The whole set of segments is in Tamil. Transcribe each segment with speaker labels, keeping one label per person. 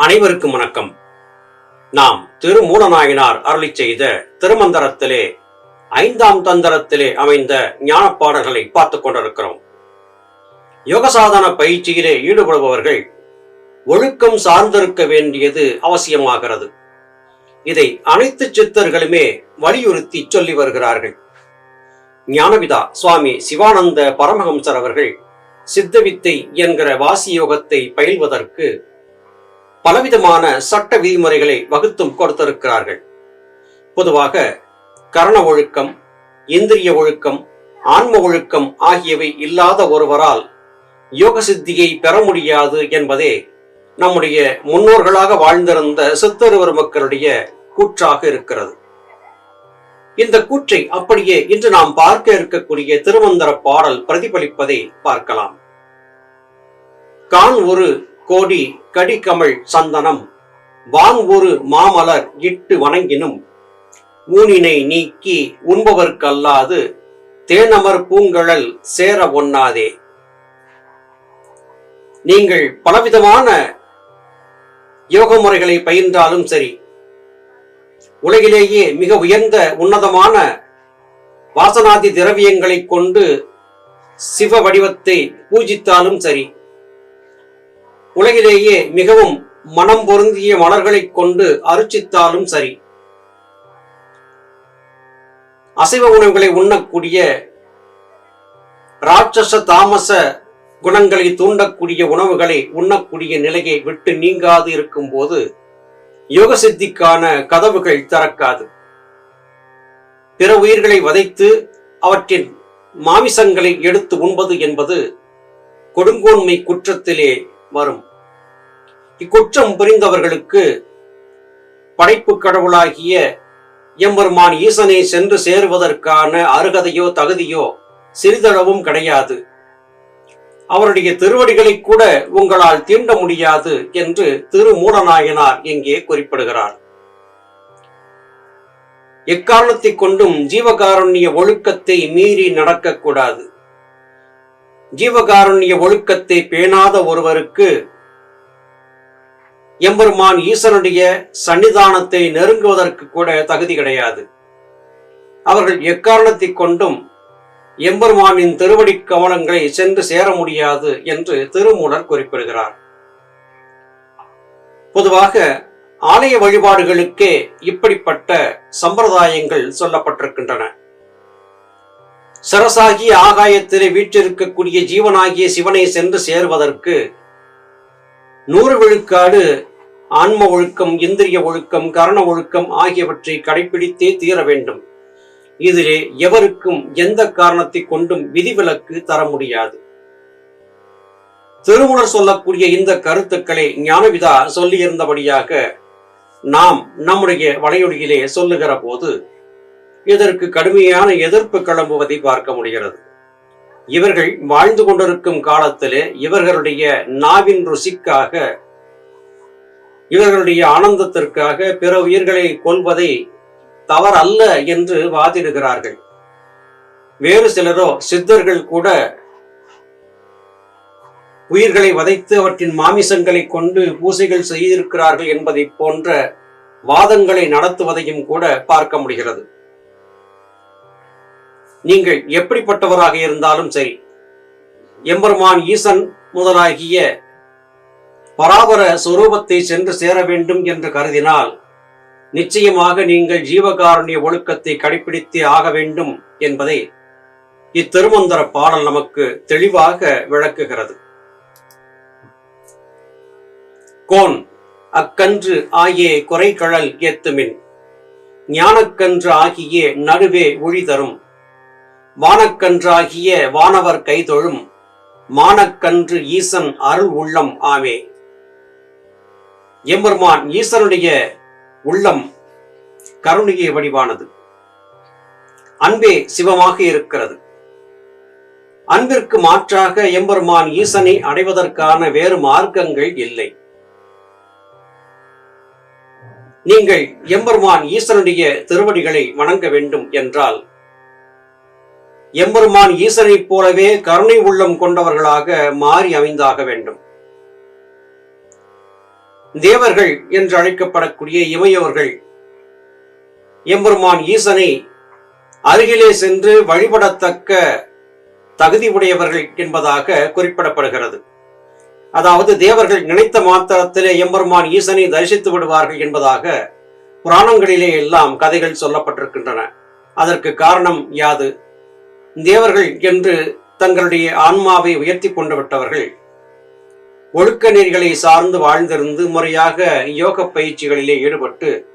Speaker 1: அனைவருக்கும் வணக்கம். நாம் திருமூலநாயனார் அருளி செய்த திருமந்தரத்திலே ஐந்தாம் தந்தரத்திலே அமைந்த ஞான பாடல்களை பார்த்துக் கொண்டிருக்கிறோம். யோகசாதன பயிற்சியிலே ஈடுபடுபவர்கள் ஒழுக்கம் சார்ந்திருக்க வேண்டியது அவசியமாகிறது. இதை அனைத்து சித்தர்களுமே வலியுறுத்தி சொல்லி வருகிறார்கள். ஞானவிதா சுவாமி சிவானந்த பரமஹம்சர் அவர்கள் சித்தவித்தை என்கிற வாசி யோகத்தை பயில்வதற்கு பலவிதமான சட்ட விதிமுறைகளை வகுத்தும் கொடுத்திருக்கிறார்கள். பொதுவாக கரண ஒழுக்கம் இந்திரிய ஒழுக்கம் ஆன்ம ஒழுக்கம் ஆகியவை இல்லாத ஒருவரால் யோக சித்தியை பெற முடியாது என்பதே நம்முடைய முன்னோர்களாக வாழ்ந்திருந்த சித்தருவர் மக்களுடைய கூற்றாக இருக்கிறது. இந்த கூற்றை அப்படியே இன்று நாம் பார்க்க இருக்கக்கூடிய திருமந்திர பாடல் பிரதிபலிப்பதை பார்க்கலாம். கான் ஒரு கோடி கடிகமழ் சந்தனம். வான் ஒரு மாமலர் இட்டு வணங்கினும். ஊனினை நீக்கி உண்பவர்க்கல்லாது தேனமர் பூங்கழல் சேர ஒண்ணாதே. நீங்கள் பலவிதமான யோக முறைகளை பயின்றாலும் சரி உலகிலேயே மிக உயர்ந்த உன்னதமான வாசனாதி திரவியங்களை கொண்டு சிவ வடிவத்தை பூஜித்தாலும் சரி உலகிலேயே மிகவும் மனம் பொருந்திய மலர்களை கொண்டு அருச்சித்தாலும் சரி. அசைவ உணவுகளை உண்ணக்கூடிய ராட்சச தாமச குணங்களை தூண்டக்கூடிய உணவுகளை உண்ணக்கூடிய நிலையை விட்டு நீங்காது இருக்கும் போது யோக சித்திக்கான கதவுகள் திறக்காது. பிற உயிர்களை வதைத்து அவற்றின் மாமிசங்களை எடுத்து உண்பது என்பது கொடுங்கோன்மை குற்றத்திலே வரும். இக்குற்றம் புரிந்தவர்களுக்கு படைப்பு கடவுளாகிய எம்பெருமான் ஈசனை சென்று சேருவதற்கான அருகதையோ தகுதியோ சிறிதளவும் கிடையாது. அவருடைய திருவடிகளை கூட உங்களால் தீண்ட முடியாது என்று திரு திருமூலநாயனார் இங்கே குறிப்பிடுகிறார். எக்காரணத்தை கொண்டும் ஜீவகாருண்ய ஒழுக்கத்தை மீறி நடக்கக்கூடாது. ஜீவகாருண்ய ஒழுக்கத்தை பேணாத ஒருவருக்கு எம்பெருமான் ஈசனுடைய சன்னிதானத்தை நெருங்குவதற்கு கூட தகுதி கிடையாது. அவர்கள் எக்காரணத்தை கொண்டும் எம்பெருமானின் திருவடி கவனங்களை சென்று சேர முடியாது என்று திருமூலர் குறிப்பிடுகிறார். பொதுவாக ஆலய வழிபாடுகளுக்கே இப்படிப்பட்ட சம்பிரதாயங்கள் சொல்லப்பட்டிருக்கின்றன. சரசாகிய ஆகாயத்திலே வீற்றிருக்கக்கூடிய ஜீவனாகிய சிவனை சென்று சேர்வதற்கு நூறு விழுக்காடு ஆன்ம ஒழுக்கம் இந்திரிய ஒழுக்கம் கரண ஒழுக்கம் ஆகியவற்றை கடைபிடித்தே தீர வேண்டும். இதிலே எவருக்கும் எந்த காரணத்தை கொண்டும் விதிவிலக்கு தர முடியாது. திருமுலர் சொல்லக்கூடிய இந்த கருத்துக்களை ஞானவிதா சொல்லியிருந்தபடியாக நாம் நம்முடைய வலையொலியிலே சொல்லுகிற போது இதற்கு கடுமையான எதிர்ப்பு கிளம்புவதை பார்க்க முடிகிறது. இவர்கள் வாழ்ந்து கொண்டிருக்கும் காலத்திலே இவர்களுடைய நாவின் ருசிக்காக இவர்களுடைய ஆனந்தத்திற்காக பிற உயிர்களை கொல்வதை தவறல்ல என்று வாதிடுகிறார்கள். வேறு சிலரோ சித்தர்கள் கூட உயிர்களை வதைத்து அவற்றின் மாமிசங்களை கொண்டு பூசைகள் செய்திருக்கிறார்கள் என்பதை போன்ற வாதங்களை நடத்துவதையும் கூட பார்க்க முடிகிறது. நீங்கள் எப்படிப்பட்டவராக இருந்தாலும் சரி எம்பெருமான் ஈசன் முதலாகிய பராபர சொரூபத்தை சென்று சேர வேண்டும் என்று கருதினால் நிச்சயமாக நீங்கள் ஜீவகாருண்ய ஒழுக்கத்தை கடைபிடித்தே ஆக வேண்டும் என்பதை இத்திருமந்தர பாடல் நமக்கு தெளிவாக விளக்குகிறது. கோன் அக்கன்று ஆயே குறைகழல் ஏத்துமின் ஞானக்கன்று ஆகிய நடுவே ஒழி தரும் வானக்கன்றாகிய வானவர் கைதொழும் மானக்கன்று ஈசன் அருள் உள்ளம் ஆமே. எம்பெருமான் ஈசனுடைய உள்ளம் கருணையை வடிவானது. அன்பே சிவமாக இருக்கிறது. அன்பிற்கு மாற்றாக எம்பெருமான் ஈசனை அடைவதற்கான வேறு மார்க்கங்கள் இல்லை. நீங்கள் எம்பெருமான் ஈசனுடைய திருவடிகளை வணங்க வேண்டும் என்றால் எம்பெருமான் ஈசனைப் போலவே கருணை உள்ளம் கொண்டவர்களாக மாறி அமைந்தாக வேண்டும். தேவர்கள் என்று அழைக்கப்படக்கூடிய இமையவர்கள். எம்பெருமான் ஈசனை அருகிலே சென்று வழிபடத்தக்க தகுதி உடையவர்கள் என்பதாக குறிப்பிடப்படுகிறது. அதாவது தேவர்கள் நினைத்த மாத்திரத்திலே எம்பெருமான் ஈசனை தரிசித்து விடுவார்கள் என்பதாக புராணங்களிலே எல்லாம் கதைகள் சொல்லப்பட்டிருக்கின்றன. அதற்கு காரணம் யாது? தேவர்கள் என்று தங்களுடைய ஆன்மாவை உயர்த்தி கொண்டு விட்டவர்கள் ஒழுக்க நெறிகளை சார்ந்து வாழ்ந்திருந்து முறையாக யோக பயிற்சிகளிலே ஈடுபட்டு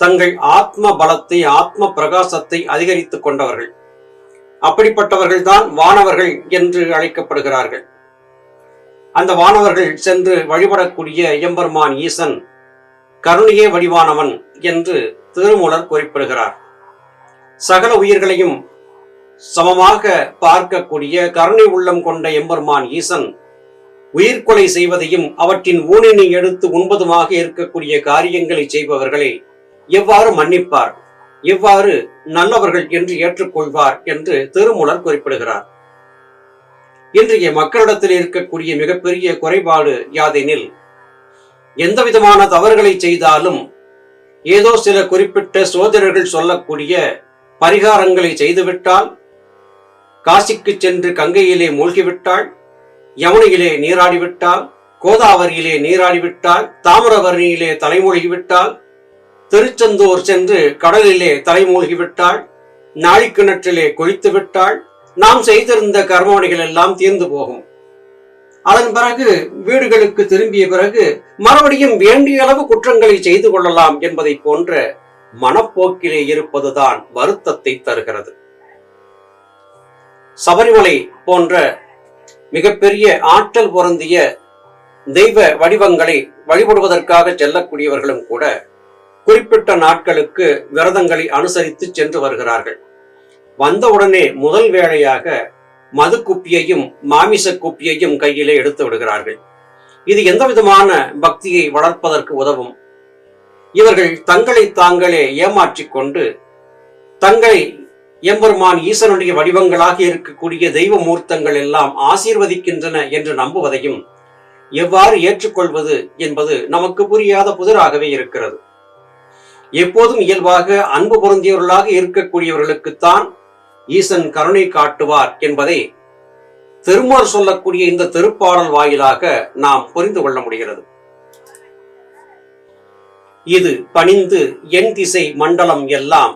Speaker 1: தங்கள் ஆத்ம பலத்தை ஆத்ம பிரகாசத்தை அதிகரித்துக் கொண்டவர்கள். அப்படிப்பட்டவர்கள் தான் வானவர்கள் என்று அழைக்கப்படுகிறார்கள். அந்த வானவர்கள் சென்று வழிபடக்கூடிய எம்பெருமான் ஈசன் கருணையே வடிவானவன் என்று திருமூலர் குறிப்பிடுகிறார். சகல உயிர்களையும் சமமாக பார்க்கக்கூடிய கருணை உள்ளம் கொண்ட எம்பெருமான் ஈசன் உயிர்கொலை செய்வதையும் அவற்றின் ஊனினை எடுத்து உண்பதுமாக இருக்கக்கூடிய காரியங்களை செய்பவர்களை எவ்வாறு மன்னிப்பார்? எவ்வாறு நல்லவர்கள் என்று ஏற்றுக்கொள்வார் என்று திருமூலர் குறிப்பிடுகிறார். இன்றைய மக்களிடத்தில் இருக்கக்கூடிய மிகப்பெரிய குறைபாடு யாதெனில் எந்த விதமான தவறுகளை செய்தாலும் ஏதோ சில குறிப்பிட்ட சோதரர்கள் சொல்லக்கூடிய பரிகாரங்களை செய்துவிட்டால் காசிக்கு சென்று கங்கையிலே மூழ்கிவிட்டாள் யமுனையிலே நீராடிவிட்டால் கோதாவரியிலே நீராடிவிட்டால் தாமிரபரணியிலே தலைமூழ்கிவிட்டால் திருச்செந்தூர் சென்று கடலிலே தலைமூழ்கிவிட்டாள் நாழிக்கிணற்றிலே குளித்து விட்டாள் நாம் செய்திருந்த கர்மவணிகள் எல்லாம் தீர்ந்து போகும். அதன் பிறகு வீடுகளுக்கு திரும்பிய பிறகு மறுபடியும் வேண்டிய அளவு குற்றங்களை செய்து கொள்ளலாம் என்பதை போன்ற மனப்போக்கிலே இருப்பதுதான் வருத்தத்தை தருகிறது. சபரிமலை போன்ற மிகப்பெரிய ஆற்றல் பொருந்திய தெய்வ வடிவங்களை வழிபடுவதற்காக செல்லக்கூடியவர்களும் கூட குறிப்பிட்ட நாட்களுக்கு விரதங்களை அனுசரித்து சென்று வருகிறார்கள். வந்தவுடனே முதல் வேளையாக மது குப்பியையும் மாமிச குப்பியையும் கையிலே எடுத்து விடுகிறார்கள். இது எந்த விதமான பக்தியை வளர்ப்பதற்கு உதவும்? இவர்கள் தங்களை தாங்களே ஏமாற்றிக் கொண்டு தங்களை எம்பெருமான் ஈசனுடைய வடிவங்களாக இருக்கக்கூடிய தெய்வ மூர்த்தங்கள் எல்லாம் ஆசீர்வதிக்கின்றன என்று நம்புவதையும் எவ்வாறு ஏற்றுக்கொள்வது என்பது நமக்கு புரியாத புதிராகவே இருக்கிறது. எப்போதும் இயல்பாக அன்பு பொருந்தியவர்களாக இருக்கக்கூடியவர்களுக்குத்தான் ஈசன் கருணை காட்டுவார் என்பதை திருமால் சொல்லக்கூடிய இந்த திருப்பாடல் வாயிலாக நாம் புரிந்து கொள்ள முடிகிறது. இது பணிந்து என் திசை மண்டலம் எல்லாம்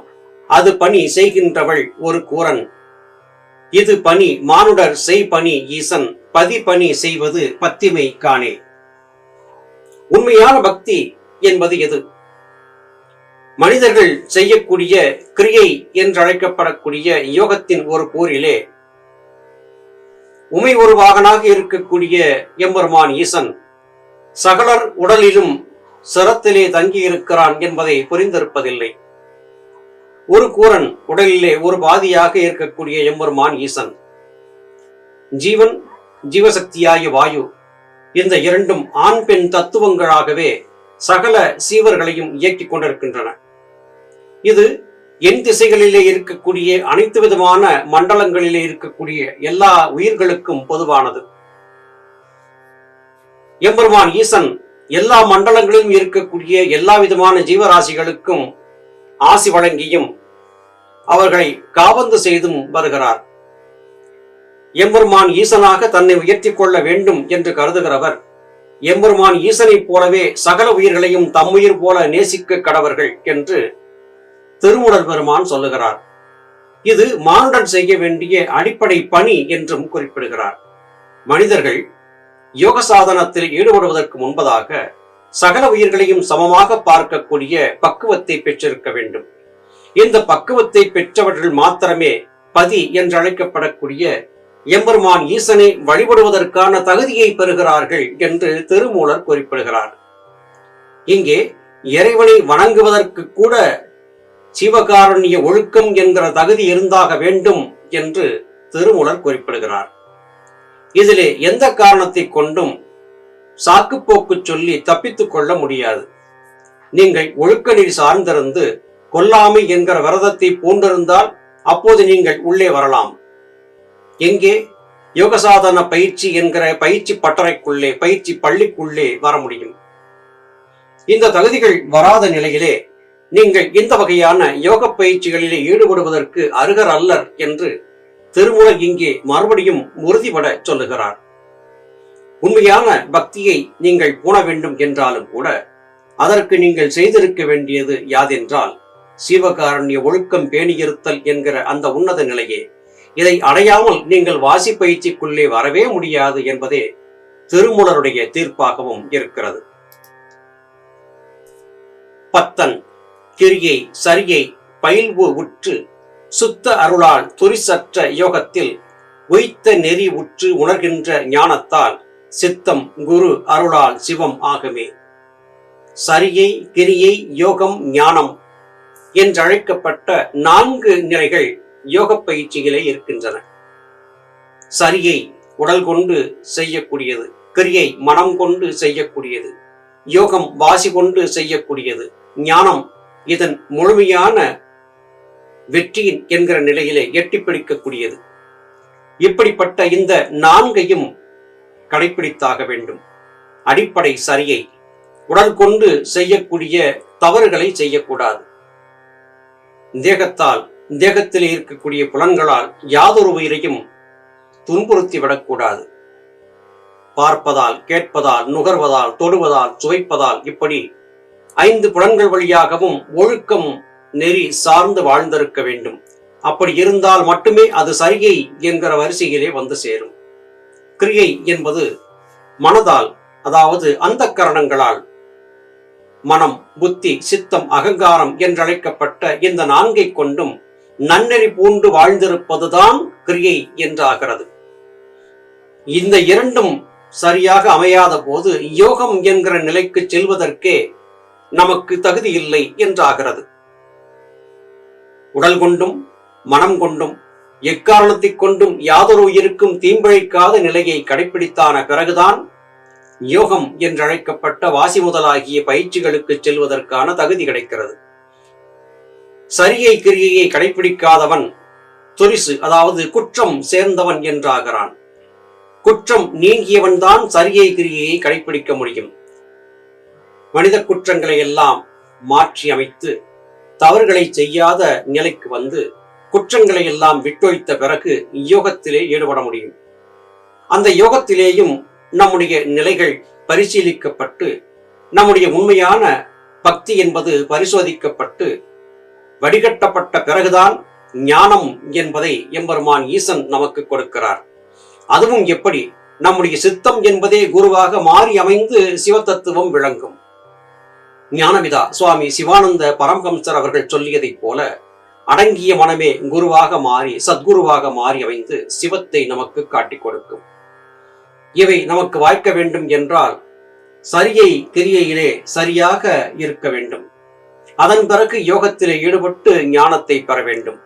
Speaker 1: அது பணி செய்கின்றவள் ஒரு கூரன் இது பணி மானுடர் செய் பணி ஈசன் பதி பணி செய்வது பத்திமை காணே. உண்மையான பக்தி என்பது எது? மனிதர்கள் செய்யக்கூடிய கிரியை என்றழைக்கப்படக்கூடிய யோகத்தின் ஒரு போரிலே உமை ஒரு வாகனாக இருக்கக்கூடிய எம்பெருமான் ஈசன் சகலர் உடலிலும் சிரத்திலே தங்கியிருக்கிறான் என்பதை புரிந்திருப்பதில்லை. ஒரு கூரன் உடலிலே ஒரு பாதியாக இருக்கக்கூடிய எம்பெருமான் ஈசன். ஜீவன் ஜீவசக்தியாய வாயு இந்த இரண்டும் ஆண் பெண் தத்துவங்களாகவே சகல சீவர்களையும் இயக்கிக் கொண்டிருக்கின்றன. இது என் திசைகளிலே இருக்கக்கூடிய அனைத்து விதமான மண்டலங்களிலே இருக்கக்கூடிய எல்லா உயிர்களுக்கும் பொதுவானது. எம்பெருமான் ஈசன் எல்லா மண்டலங்களிலும் இருக்கக்கூடிய எல்லா விதமான ஜீவராசிகளுக்கும் ஆசி வழங்கியும் அவர்களை காவந்து செய்தும் வருகிறார். எம்பெருமான் ஈசனாக தன்னை உயர்த்தி கொள்ள வேண்டும் என்று கருதுகிறவர் எம்பெருமான் ஈசனைப் போலவே சகல உயிர்களையும் தம்முயிர் போல நேசிக்க கடவர்கள் என்று திருமுடல் பெருமான் சொல்லுகிறார். இது மானுடன் செய்ய வேண்டிய அடிப்படை பணி என்றும் குறிப்பிடுகிறார். மனிதர்கள் யோக சாதனத்தில் ஈடுபடுவதற்கு முன்பதாக சகல உயிர்களையும் சமமாக பார்க்கக்கூடிய பக்குவத்தை பெற்றிருக்க வேண்டும். இந்த பக்குவத்தை பெற்றவர்கள் மாத்திரமே பதி என்று அழைக்கப்படக்கூடிய எம்பெருமான் ஈசனை வழிபடுவதற்கான தகுதியை பெறுகிறார்கள் என்று திருமூலர் குறிப்பிடுகிறார். இங்கே இறைவனை வணங்குவதற்கு கூட சிவகாரண்ய ஒழுக்கம் என்கிற தகுதி இருந்தாக வேண்டும் என்று திருமூலர் குறிப்பிடுகிறார். இதிலே எந்த காரணத்தை கொண்டும் சாக்குப்போக்கு சொல்லி தப்பித்துக் கொள்ள முடியாது. நீங்கள் ஒழுக்க நெறி சார்ந்திருந்து கொல்லாமை என்கிற விரதத்தை பூண்டிருந்தால் அப்போது நீங்கள் உள்ளே வரலாம். எங்கே? யோகசாதன பயிற்சி என்கிற பயிற்சி பட்டறைக்குள்ளே பயிற்சி பள்ளிக்குள்ளே வர முடியும். இந்த தகுதிகள் வராத நிலையிலே நீங்கள் இந்த வகையான யோக பயிற்சிகளிலே ஈடுபடுவதற்கு அருகர் அல்லர் என்று திருமூலர் இங்கே மறுபடியும் உறுதிபட சொல்லுகிறார். உண்மையான பக்தியை நீங்கள் பூண வேண்டும் என்றாலும் கூட அதற்கு நீங்கள் செய்திருக்க வேண்டியது யாதென்றால் சீவகாரண்ய ஒழுக்கம் பேணியிருத்தல் என்கிற அந்த உன்னத நிலையே. இதை அடையாமல் நீங்கள் வாசி பயிற்சிக்குள்ளே வரவே முடியாது என்பதே திருமூலருடைய தீர்ப்பாகவும் இருக்கிறது. பத்தன் கிரியை சரியை பயில்வு உற்று சுத்த அருளால் துரிசற்ற யோகத்தில் உய்த்த நெறி உற்று உணர்கின்ற ஞானத்தால் சித்தம் குரு அருளால் சிவம் ஆகவே சரியை கிரியை யோகம் ஞானம் என்றழைக்கப்பட்ட நான்கு நிலைகள் யோக பயிற்சிகளே இருக்கின்றன. சரியை உடல் கொண்டு செய்யக்கூடியது கிரியை மனம் கொண்டு செய்யக்கூடியது யோகம் வாசி கொண்டு செய்யக்கூடியது ஞானம் இதன் முழுமையான வெற்றியின் என்கிற நிலையிலே எட்டி பிடிக்கக்கூடியது இப்படிப்பட்ட இந்த நான்கையும் கடைபிடித்தாக வேண்டும். அடிப்படை சரியை உடல் கொண்டு செய்யக்கூடிய தவறுகளை செய்யக்கூடாது. தேகத்தால் தேகத்தில் இருக்கக்கூடிய புலன்களால் யாதொரு உயிரையும் துன்புறுத்தி விடக்கூடாது. பார்ப்பதால் கேட்பதால் நுகர்வதால் தொடுவதால் சுவைப்பதால் இப்படி ஐந்து புலன்கள் வழியாகவும் ஒழுக்கம் நெறி சார்ந்து வாழ்ந்திருக்க வேண்டும். அப்படி இருந்தால் மட்டுமே அது சரியை என்கிற வரிசையிலே வந்து சேரும். கிரியை என்பது மனதால் அதாவது அந்த கரணங்களால். மனம் புத்தி சித்தம் அகங்காரம் என்றழைக்கப்பட்ட இந்த நான்கை கொண்டும் நன்னெறி பூண்டு வாழ்ந்திருப்பதுதான் கிரியை என்றாகிறது. இந்த இரண்டும் சரியாக அமையாத போது யோகம் என்கிற நிலைக்கு செல்வதற்கே நமக்கு தகுதி இல்லை என்றாகிறது. உடல் கொண்டும் மனம் கொண்டும் எக்காரணத்தைக் கொண்டும் யாதொரு உயிருக்கும் தீம்பிழைக்காத நிலையை கடைபிடித்தான பிறகுதான் யோகம் என்றழைக்கப்பட்ட வாசி முதலாகிய பயிற்சிகளுக்கு செல்வதற்கான தகுதி கிடைக்கிறது. சரியை கிரியையை கடைபிடிக்காதவன் துரிசு அதாவது குற்றம் சேர்ந்தவன் என்றாகிறான். குற்றம் நீங்கியவன் தான் சரியை கிரியையை கடைபிடிக்க முடியும். மனித குற்றங்களை எல்லாம் மாற்றி அமைத்து தவறுகளை செய்யாத நிலைக்கு வந்து குற்றங்களை எல்லாம் விட்டொழித்த பிறகு யோகத்திலே ஈடுபட முடியும். அந்த யோகத்திலேயும் நம்முடைய நிலைகள் பரிசீலிக்கப்பட்டு நம்முடைய உண்மையான பக்தி என்பது பரிசோதிக்கப்பட்டு வடிகட்டப்பட்ட பிறகுதான் ஞானம் என்பதை எம்பெருமான் ஈசன் நமக்கு கொடுக்கிறார். அதுவும் எப்படி? நம்முடைய சித்தம் என்பதே குருவாக மாறி அமைந்து சிவத்தத்துவம் விளங்கும். ஞானவிதா சுவாமி சிவானந்த பரம்ஹம்சர் அவர்கள் சொல்லியதைப் போல அடங்கிய மனமே குருவாக மாறி சத்குருவாக மாறி அமைந்து சிவத்தை நமக்கு காட்டிக் கொடுக்கும். இவை நமக்கு வாய்க்க வேண்டும் என்றால் சரியை கிரியையிலே சரியாக இருக்க வேண்டும். அதன் பிறகு யோகத்திலே ஈடுபட்டு ஞானத்தை பெற வேண்டும்.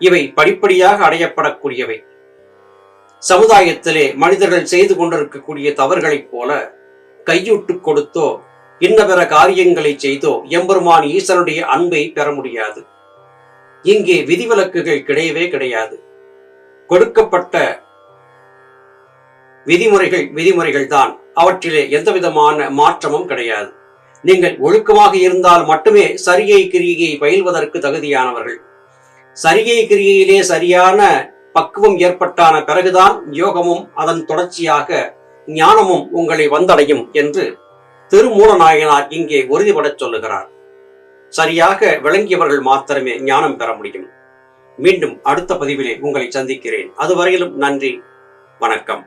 Speaker 1: இவை படிப்படியாக அடையப்படக்கூடியவை. சமுதாயத்திலே மனிதர்கள் செய்து கொண்டிருக்கக்கூடிய தவறுகளைப் போல கையூட்டு கொடுத்தோ இன்ன பிற காரியங்களை செய்தோ எம்பெருமான் ஈசனுடைய அன்பை பெற முடியாது. இங்கே விதிவிலக்குகள் கிடையவே கிடையாது. கொடுக்கப்பட்ட விதிமுறைகள் விதிமுறைகள் தான் அவற்றிலே எந்த விதமான மாற்றமும் கிடையாது. நீங்கள் ஒழுக்கமாக இருந்தால் மட்டுமே சரியை கிரியை பயில்வதற்கு தகுதியானவர்கள். சரியை கிரியையிலே சரியான பக்குவம் ஏற்பட்டான பிறகுதான் யோகமும் அதன் தொடர்ச்சியாக ஞானமும் உங்களை வந்தடையும் என்று திருமூலநாயனார் இங்கே உறுதிபடச் சொல்லுகிறார். சரியாக விளங்கியவர்கள் மாத்திரமே ஞானம் பெற முடியும். மீண்டும் அடுத்த பதிவிலே உங்களை சந்திக்கிறேன். அதுவரையிலும் நன்றி. வணக்கம்.